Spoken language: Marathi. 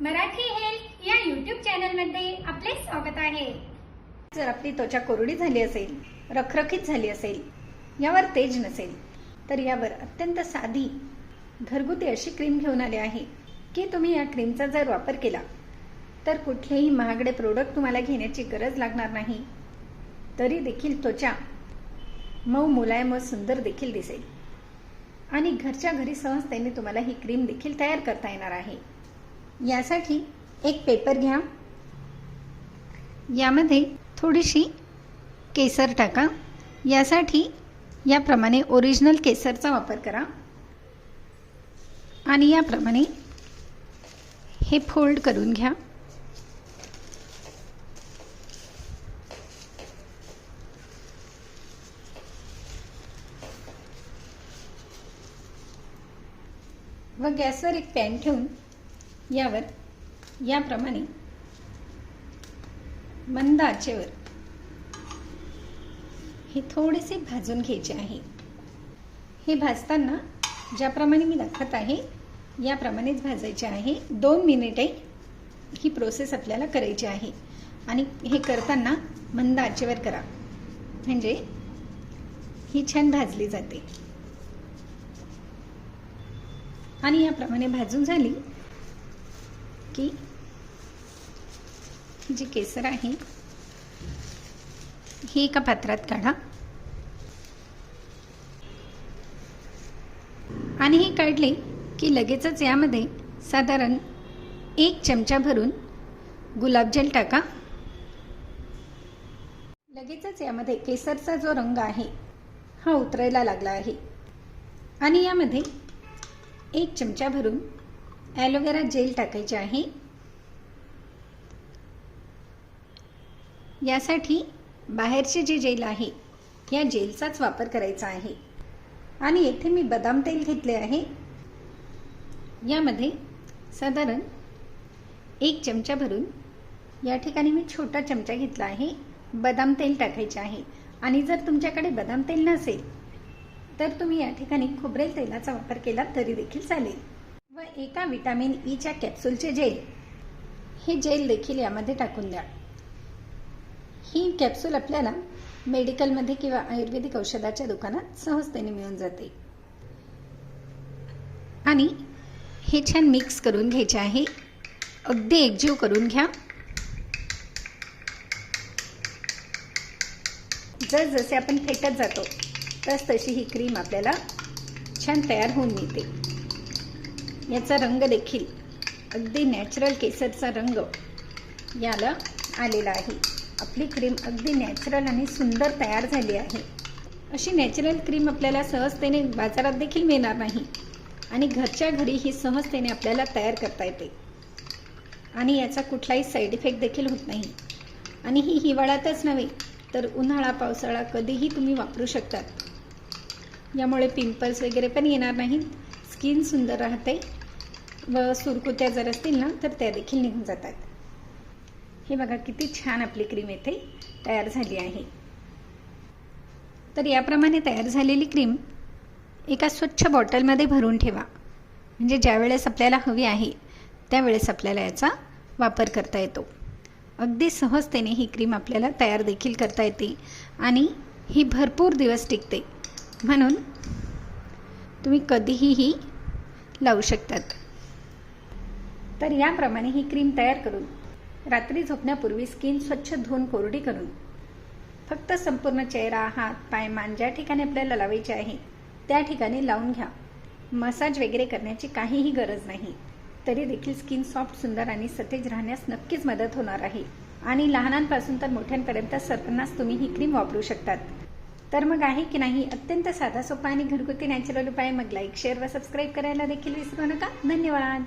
मराठी हेल्थ या यूट्यूब चॅनलमध्ये आपले स्वागत आहे. जर आपली त्वचा कोरडी झाली असेल रखरखीत झाली असेल यावर तेज नसेल तर यावर अत्यंत साधी घरगुती अशी क्रीम घेऊन आले आहे की तुम्ही या क्रीमचा जर वापर केला तर कुठलेही महागडे प्रोडक्ट तुम्हाला घेण्याची गरज लागणार नाही. तरी देखील त्वचा मऊ मुलायम व सुंदर देखील दिसेल. आणि घरच्या घरी सहजतेने तुम्हाला ही क्रीम देखील तयार करता येणार आहे. यासाठी एक पेपर घ्या. यामध्ये थोडीशी केसर टाका. यासाठी याप्रमाणे ओरिजिनल केसरचा वापर करा. आणि याप्रमाणे हे फोल्ड करून घ्या. व गॅसवर एक पॅन ठेवून यावर याप्रमाणे मंद आचेवर हे थोडेसे भाजून घ्यायचे आहे. हे भाजताना ज्याप्रमाणे मी दाखवत आहे याप्रमाणेच भाजायचे आहे. दोन मिनिटे ही प्रोसेस आपल्याला करायची आहे. आणि हे करताना मंद आचेवर करा. म्हणजे ही छान भाजली जाते. आणि याप्रमाणे भाजून झाली की जी केसर आहे ही एका पात्रात काढा. आणि ही काढली की लगेचच यामध्ये साधारण एक चमचा भरून गुलाबजल टाका. लगेचच यामध्ये केसरचा जो रंग आहे हा उतरायला लागला आहे. आणि यामध्ये एक चमचा भरून ॲलोवेरा जेल टाकायचे आहे. यासाठी बाहेरचे जे जेल आहे या जेलचाच वापर करायचा आहे. आणि येथे मी बदाम तेल घेतले आहे. यामध्ये साधारण एक चमचा भरून या ठिकाणी मी छोटा चमचा घेतला आहे. बदाम तेल टाकायचे आहे. आणि जर तुमच्याकडे बदाम तेल नसेल तर तुम्ही या ठिकाणी खोबरेल तेलाचा वापर केला तरी देखील चालेल. व एका विटॅमिन ईच्या कॅप्सूलचे जेल हे जेल देखील यामध्ये टाकून द्या. ही कॅप्सूल आपल्याला मेडिकलमध्ये किंवा आयुर्वेदिक औषधाच्या दुकानात सहजतेने मिळून जाते. आणि हे छान मिक्स करून घ्यायचे आहे. अगदी एकजीव करून घ्या. जर जसे आपण फेटत जातो तस तशी ही क्रीम आपल्याला छान तयार होऊन मिळते. याचा रंग देखील अगदी नॅचरल केसरचा रंग याला आलेला आहे. आपली क्रीम अगदी नॅचरल आणि सुंदर तयार झाली आहे. अशी नॅचरल क्रीम आपल्याला सहजतेने बाजारात देखील मिळणार नाही. आणि घरच्या घरी ही सहजतेने आपल्याला तयार करता येते. आणि याचा कुठलाही साईड इफेक्ट देखील होत नाही. आणि ही हिवाळ्यातच नव्हे तर उन्हाळा पावसाळा कधीही तुम्ही वापरू शकतात. यामुळे पिंपल्स वगैरे पण येणार नाहीत. स्किन सुंदर राहते. व सुरकुत्या जर असतील ना तर त्या देखील निघून जातात. हे बघा किती छान आपली क्रीम येथे तयार झाली आहे. तर याप्रमाणे तयार झालेली क्रीम एका स्वच्छ बॉटलमध्ये भरून ठेवा. म्हणजे ज्यावेळेस आपल्याला हवी आहे त्यावेळेस आपल्याला याचा वापर करता येतो. अगदी सहजतेने ही क्रीम आपल्याला तयार देखील करता येते आणि ही भरपूर दिवस टिकते. म्हणून तुम्ही कधीही ही लावू शकतात. तर याप्रमाणे ही क्रीम तयार करून रात्री झोपण्यापूर्वी स्किन स्वच्छ धुवून कोरडी करून. फक्त संपूर्ण चेहरा हात पाय मान ज्या ठिकाणी आपल्याला लावायचे आहे त्या ठिकाणी लावून घ्या. मसाज वगैरे करण्याची काहीही गरज नाही. तरी देखील स्किन सॉफ्ट सुंदर आणि सतेज राहण्यास नक्कीच मदत होणार आहे. आणि लहानांपासून तर मोठ्यांपर्यंत सर्वांनाच तुम्ही ही क्रीम वापरू शकतात. तर मग आहे की नाही? अत्यंत साधा सोपा आणि घरगुती नॅचरल उपाय. मग लाईक शेअर व सबस्क्राईब करायला देखील विसरू नका. धन्यवाद.